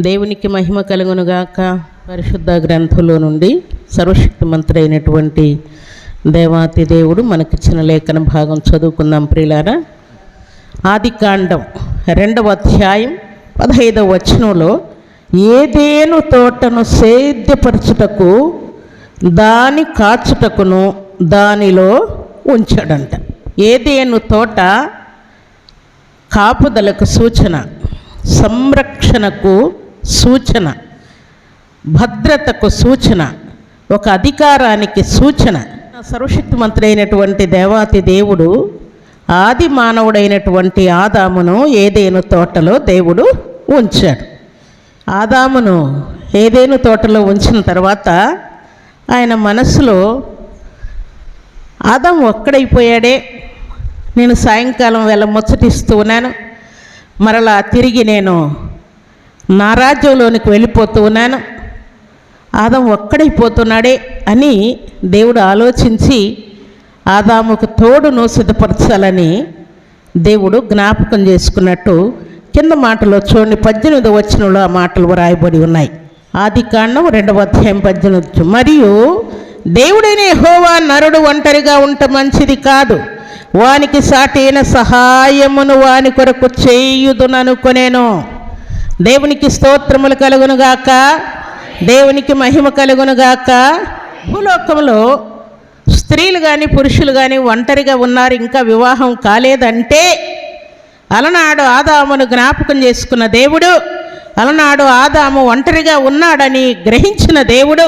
దేవునికి మహిమ కలుగునుగాక. పరిశుద్ధ గ్రంథంలో నుండి సర్వశక్తిమంతుడు అయినటువంటి దేవాతి దేవుడు మనకిచ్చిన లేఖన భాగం చదువుకుందాం ప్రియులారా. ఆది కాండం రెండవ అధ్యాయం పదహైదవ వచనంలో ఏదేను తోటను సేద్యపరచుటకు దాని కాచుటకును దానిలో ఉంచాడంట. ఏదేను తోట? కాపుదలకు సూచన సంరక్షణకు సూచన భద్రతకు సూచన ఒక అధికారానికి సూచన. సర్వశక్తిమంతుడు అయినటువంటి దేవాతి దేవుడు ఆది మానవుడైనటువంటి ఆదామును ఏదేను తోటలో దేవుడు ఉంచాడు. ఆదామును ఏదేను తోటలో ఉంచిన తర్వాత ఆయన మనసులో ఆదాం ఒక్కడైపోయాడే నేను సాయంకాలం వేళ ముచ్చటిస్తూ ఉన్నాను మరలా తిరిగి నేను నా రాజ్యంలోనికి వెళ్ళిపోతూ ఉన్నాను. ఆదాం ఒక్కడైపోతున్నాడే అని దేవుడు ఆలోచించి ఆదాముకు తోడును సిద్ధపరచాలని దేవుడు జ్ఞాపకం చేసుకున్నట్టు కింద మాటలో చూడండి పద్దెనిమిది వచ్చినలో ఆ మాటలు వ్రాయబడి ఉన్నాయి. ఆది కాండం రెండవ అధ్యాయం పద్దెనిమిది. మరియు దేవుడైన హోవా నరుడు ఒంటరిగా ఉంట మంచిది కాదు. వానికి సాటైన సహాయమును వాని కొరకు చేయుదుననుకొనేను. దేవునికి స్తోత్రములు కలుగునుగాక దేవునికి మహిమ కలుగునుగాక భూలోకంలో స్త్రీలు కానీ పురుషులు కానీ ఒంటరిగా ఉన్నారు ఇంకా వివాహం కాలేదంటే అలనాడు ఆదామును జ్ఞాపకం చేసుకున్న దేవుడు అలనాడు ఆదాము ఒంటరిగా ఉన్నాడని గ్రహించిన దేవుడు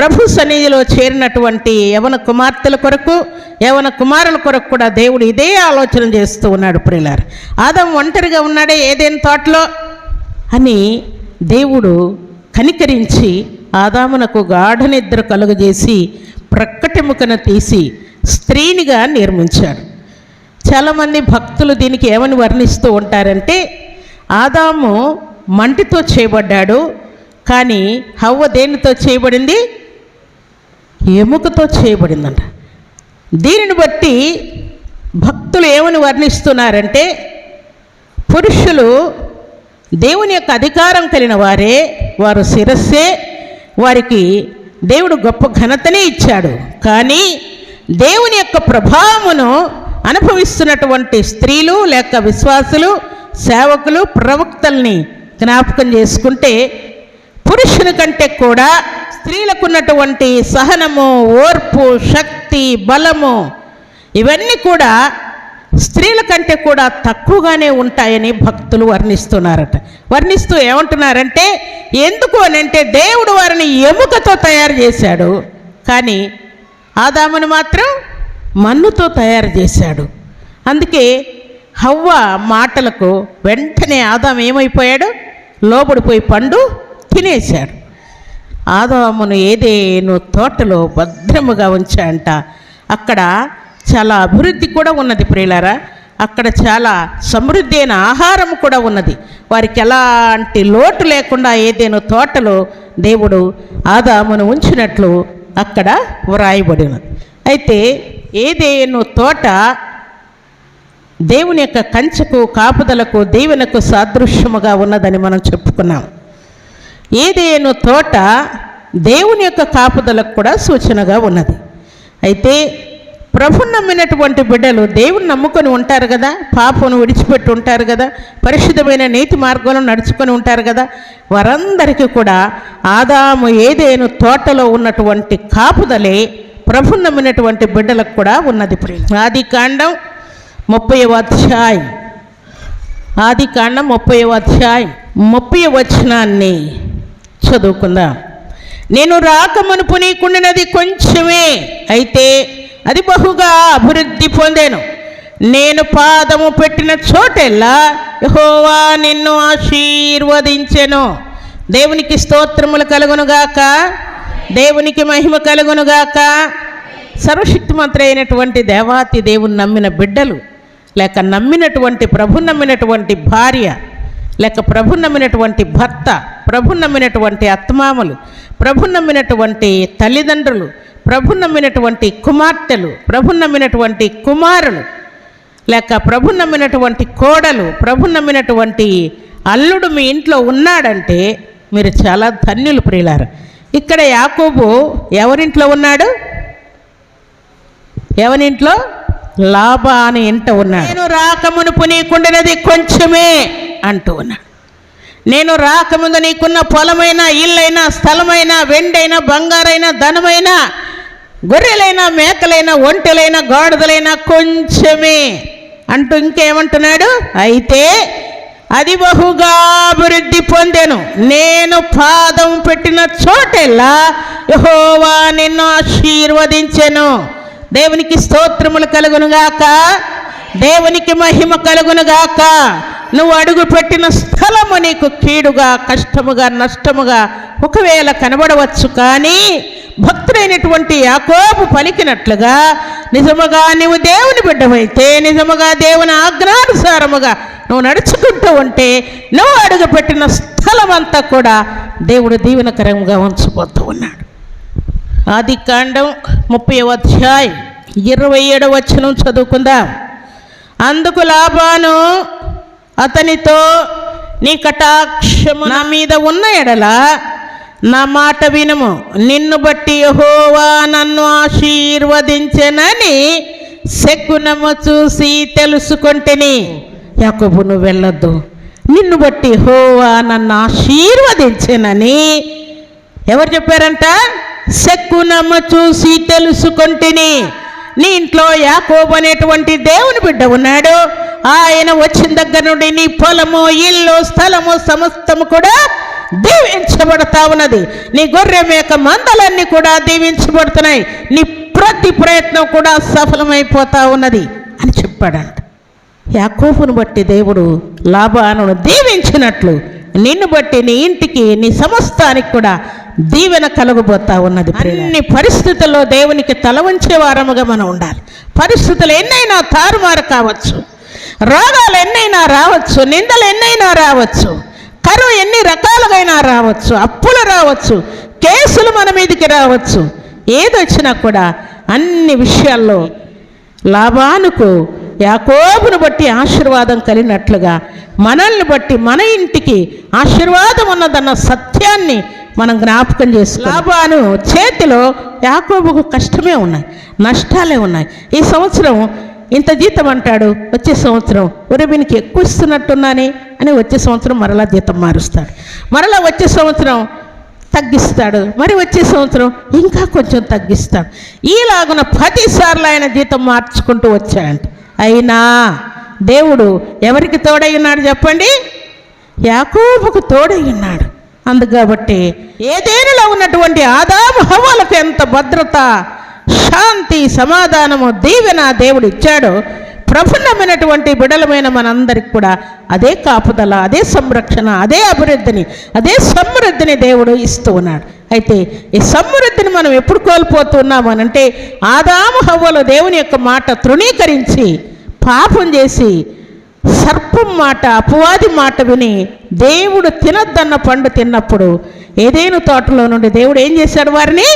ప్రభు సన్నిధిలో చేరినటువంటి యవన కుమార్తెల కొరకు యవన కుమారుల కొరకు కూడా దేవుడు ఇదే ఆలోచన చేస్తూ ఉన్నాడు ప్రియులారు. ఆదం ఒంటరిగా ఉన్నాడే ఏదేని తోటలో? అని దేవుడు కనికరించి ఆదామునకు గాఢ నిద్ర కలుగజేసి ప్రక్కటెముకను తీసి స్త్రీనిగా నిర్మించాడు. చాలామంది భక్తులు దీనికి ఏమని వర్ణిస్తూ ఉంటారంటే ఆదాము మంటితో చేయబడ్డాడు కానీ హవ్వ దేనితో చేయబడింది? ఎముకతో చేయబడిందంట. దీనిని బట్టి భక్తులు ఏమని వర్ణిస్తున్నారంటే పురుషులు దేవుని యొక్క అధికారం కలిగిన వారే వారు శిరస్సే వారికి దేవుడు గొప్ప ఘనతనే ఇచ్చాడు. కానీ దేవుని యొక్క ప్రభావమును అనుభవిస్తున్నటువంటి స్త్రీలు లేక విశ్వాసులు సేవకులు ప్రవక్తల్ని జ్ఞాపకం చేసుకుంటే పురుషుని కంటే కూడా స్త్రీలకు ఉన్నటువంటి సహనము ఓర్పు శక్తి బలము ఇవన్నీ కూడా స్త్రీల కంటే కూడా తక్కువగానే ఉంటాయని భక్తులు వర్ణిస్తున్నారట. వర్ణిస్తూ ఏమంటున్నారంటే ఎందుకు అని అంటే దేవుడు వారిని ఎముకతో తయారు చేశాడు కానీ ఆదామును మాత్రం మన్నుతో తయారు చేశాడు. అందుకే హవ్వ మాటలకు వెంటనే ఆదాం ఏమైపోయాడు? లోబడిపోయి పండు తినేశాడు. ఆదామును ఏదేను తోటలో భద్రముగా ఉంచాయంట అక్కడ చాలా అభివృద్ధి కూడా ఉన్నది ప్రియులారా. అక్కడ చాలా సమృద్ధి అయిన ఆహారం కూడా ఉన్నది. వారికి ఎలాంటి లోటు లేకుండా ఏదేను తోటలో దేవుడు ఆదామును ఉంచినట్లు అక్కడ వ్రాయబడినది. అయితే ఏదేను తోట దేవుని యొక్క కంచెకు కాపుదలకు దీవెనకు సాదృశ్యముగా ఉన్నదని మనం చెప్పుకున్నాం. ఏదేను తోట దేవుని యొక్క కాపుదలకు కూడా సూచనగా ఉన్నది. అయితే ప్రభు నమ్మినటువంటి బిడ్డలు దేవుని నమ్ముకొని ఉంటారు కదా పాపను విడిచిపెట్టి ఉంటారు కదా పరిశుద్ధమైన నీతి మార్గంలో నడుచుకొని ఉంటారు కదా వారందరికీ కూడా ఆదాము ఏదేను తోటలో ఉన్నటువంటి కాపుదలే ప్రభు నమ్మినటువంటి బిడ్డలకు కూడా ఉన్నది. ఆది కాండం ముప్పై అధ్యాయం. ఆది కాండం ముప్పై అధ్యాయం. ముప్పై వచనాన్ని చదువుకుందాం? నేను రాకమునుపు నీకుండినది కొంచెమే అయితే అది బహుగా అభివృద్ధి పొందాను. నేను పాదము పెట్టిన చోటెల్లా యహోవా నిన్ను ఆశీర్వదించెను. దేవునికి స్తోత్రములు కలుగునుగాక. దేవునికి మహిమ కలుగునుగాక. సర్వశక్తిమంతుడు అయినటువంటి దేవాతి దేవుని నమ్మిన బిడ్డలు లేక నమ్మినటువంటి ప్రభు నమ్మినటువంటి భార్య లేక ప్రభు నమ్మినటువంటి భర్త ప్రభు నమ్మినటువంటి అత్మామలు ప్రభు నమ్మినటువంటి తల్లిదండ్రులు ప్రభు నమ్మినటువంటి కుమార్తెలు ప్రభు నమ్మినటువంటి కుమారులు లేక ప్రభు నమ్మినటువంటి కోడలు ప్రభు నమ్మినటువంటి అల్లుడు మీ ఇంట్లో ఉన్నాడంటే మీరు చాలా ధన్యులు ప్రియులారు. ఇక్కడ యాకోబు ఎవరింట్లో ఉన్నాడు? ఎవరింట్లో? లాభా అని ఇంట ఉన్నాడు. నేను రాకమునుపు నీకుండినది కొంచెమే అంటూ ఉన్నాడు. నేను రాకముందు నీకున్న పొలమైనా ఇల్లైనా స్థలమైనా వెండైనా బంగారైన ధనమైనా గొర్రెలైనా మేకలైన ఒంటెలైన గాడిదలైనా కొంచెమే. అంటూ ఇంకేమంటున్నాడు? అయితే అది బహుగా అభివృద్ధి పొందాను. నేను పాదం పెట్టిన చోటెల్లా యహోవా నిన్ను ఆశీర్వదించెను. దేవునికి స్తోత్రములు కలుగునుగాక. దేవునికి మహిమ కలుగునుగాక. నువ్వు అడుగు పెట్టిన స్థలము నీకు కీడుగా కష్టముగా నష్టముగా ఒకవేళ కనబడవచ్చు కానీ భక్తుడైనటువంటి యాకోబు పలికినట్లుగా నిజముగా నీవు దేవుని బిడ్డమైతే నిజముగా దేవుని ఆజ్ఞానుసారముగా నువ్వు నడుచుకుంటూ ఉంటే నువ్వు అడుగుపెట్టిన స్థలం అంతా కూడా దేవుడు దీవెనకరంగా ఉంచిపోతూ ఉన్నాడు. ఆది కాండం ముప్పై అధ్యాయం ఇరవై ఏడవ వచనం చదువుకుందాం. అందుకు లాభాను అతనితో నీ కటాక్షము నా మీద ఉన్న ఎడల నా మాట వినుము. నిన్ను బట్టి యహోవా నన్ను ఆశీర్వదించెనని శకునము చూసి తెలుసుకొంటిని. యాకోబు నువ్వు వెళ్ళొద్దు. నిన్ను బట్టి హోవా నన్ను ఆశీర్వదించెనని ఎవరు చెప్పారంట? శక్కునమ్మ చూసి తెలుసుకొంటిని. నీ ఇంట్లో యాకోబు అనేటువంటి దేవుని బిడ్డ ఉన్నాడు. ఆయన వచ్చిన దగ్గర నుండి నీ పొలము ఇల్లు స్థలము సమస్తము కూడా దీవించబడతా ఉన్నది. నీ గొర్రె మేక మందలన్నీ కూడా దీవించబడుతున్నాయి. నీ ప్రతి ప్రయత్నం కూడా సఫలమైపోతా ఉన్నది అని చెప్పాడంట. యాకోబును బట్టి దేవుడు లాభాను దీవించినట్లు నిన్ను బట్టి నీ ఇంటికి నీ సమస్తానికి కూడా దీవెన కలగబోతా ఉన్నది అన్ని పరిస్థితుల్లో దేవునికి తల వంచే వారముగా మనం ఉండాలి. పరిస్థితులు ఎన్నైనా తారుమారు కావచ్చు. రోగాలు ఎన్నైనా రావచ్చు. నిందలు ఎన్నైనా రావచ్చు. కరువు ఎన్ని రకాలుగైనా రావచ్చు. అప్పులు రావచ్చు. కేసులు మన మీదకి రావచ్చు. ఏదొచ్చినా కూడా అన్ని విషయాల్లో లాభానుకు యాకోబును బట్టి ఆశీర్వాదం కలిగినట్లుగా మనల్ని బట్టి మన ఇంటికి ఆశీర్వాదం ఉన్నదన్న సత్యాన్ని మనం జ్ఞాపకం చేసుకో లాభాను చేతిలో యాకోబుకు కష్టమే ఉన్నాయి నష్టాలే ఉన్నాయి. ఈ సంవత్సరం ఇంత జీతం అంటాడు వచ్చే సంవత్సరం ఉరబినికి ఎక్కువ ఇస్తున్నట్టున్నానే అని వచ్చే సంవత్సరం మరలా జీతం మారుస్తాడు. మరలా వచ్చే సంవత్సరం తగ్గిస్తాడు మరి వచ్చే సంవత్సరం ఇంకా కొంచెం తగ్గిస్తాడు. ఈలాగున పదిసార్లు ఆయన జీతం మార్చుకుంటూ వచ్చాడంట. అయినా దేవుడు ఎవరికి తోడయ్యున్నాడు ఉన్నాడు చెప్పండి? యాకోబుకు తోడయ్యున్నాడు ఉన్నాడు. అందుకబట్టి ఏదేనిలో ఉన్నటువంటి ఆదాము హవ్వలకు ఎంత భద్రత శాంతి సమాధానము దీవెన దేవుడు ఇచ్చాడో ప్రఫుల్లమైనటువంటి బిడలమైన మనందరికి కూడా అదే కాపుదల అదే సంరక్షణ అదే అభివృద్ధిని అదే సమృద్ధిని దేవుడు ఇస్తూ ఉన్నాడు. అయితే ఈ సమృద్ధిని మనం ఎప్పుడు కోల్పోతున్నామనంటే ఆదాము హవ్వలు దేవుని యొక్క మాట తృణీకరించి పాపం చేసి సర్పం మాట అపవాది మాట విని దేవుడు తినద్దన్న పండు తిన్నప్పుడు ఏదేను తోటలో నుండి దేవుడు ఏం చేశాడు వారిని?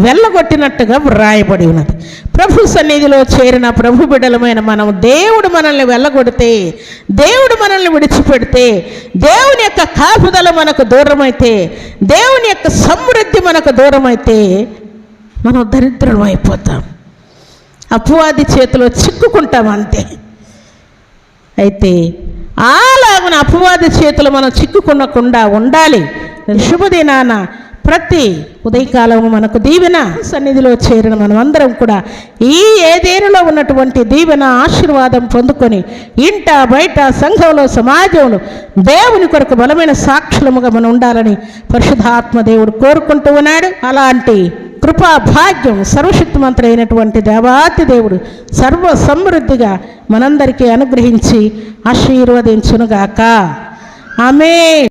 వెళ్ళగొట్టినట్టుగా వ్రాయబడి ఉన్నది. ప్రభు సన్నిధిలో చేరిన ప్రభు బిడ్డలమైన మనం దేవుడు మనల్ని వెళ్ళగొడితే దేవుడు మనల్ని విడిచిపెడితే దేవుని యొక్క కాపుదల మనకు దూరమైతే దేవుని యొక్క సమృద్ధి మనకు దూరమైతే మనం దరిద్రం అయిపోతాం. అపవాది చేతిలో చిక్కుకుంటాం అంతే అయితే అలాగున అపవాది చేతులు మనం చిక్కుకునకుండా ఉండాలి. శుభదినాన ప్రతి ఉదయకాలము మనకు దీవెన సన్నిధిలో చేరిన మనం అందరం కూడా ఈ ఏదేరులో ఉన్నటువంటి దీవెన ఆశీర్వాదం పొందుకొని ఇంట బయట సంఘంలో సమాజంలో దేవుని కొరకు బలమైన సాక్షులముగా మనం ఉండాలని పరిశుధాత్మ దేవుడు కోరుకుంటూ ఉన్నాడు. అలాంటి కృపా భాగ్యం సర్వశక్తిమంతుడు అయినటువంటి దేవాతి దేవుడు సర్వ సమృద్ధిగా మనందరికీ అనుగ్రహించి ఆశీర్వదించునుగాక. ఆమె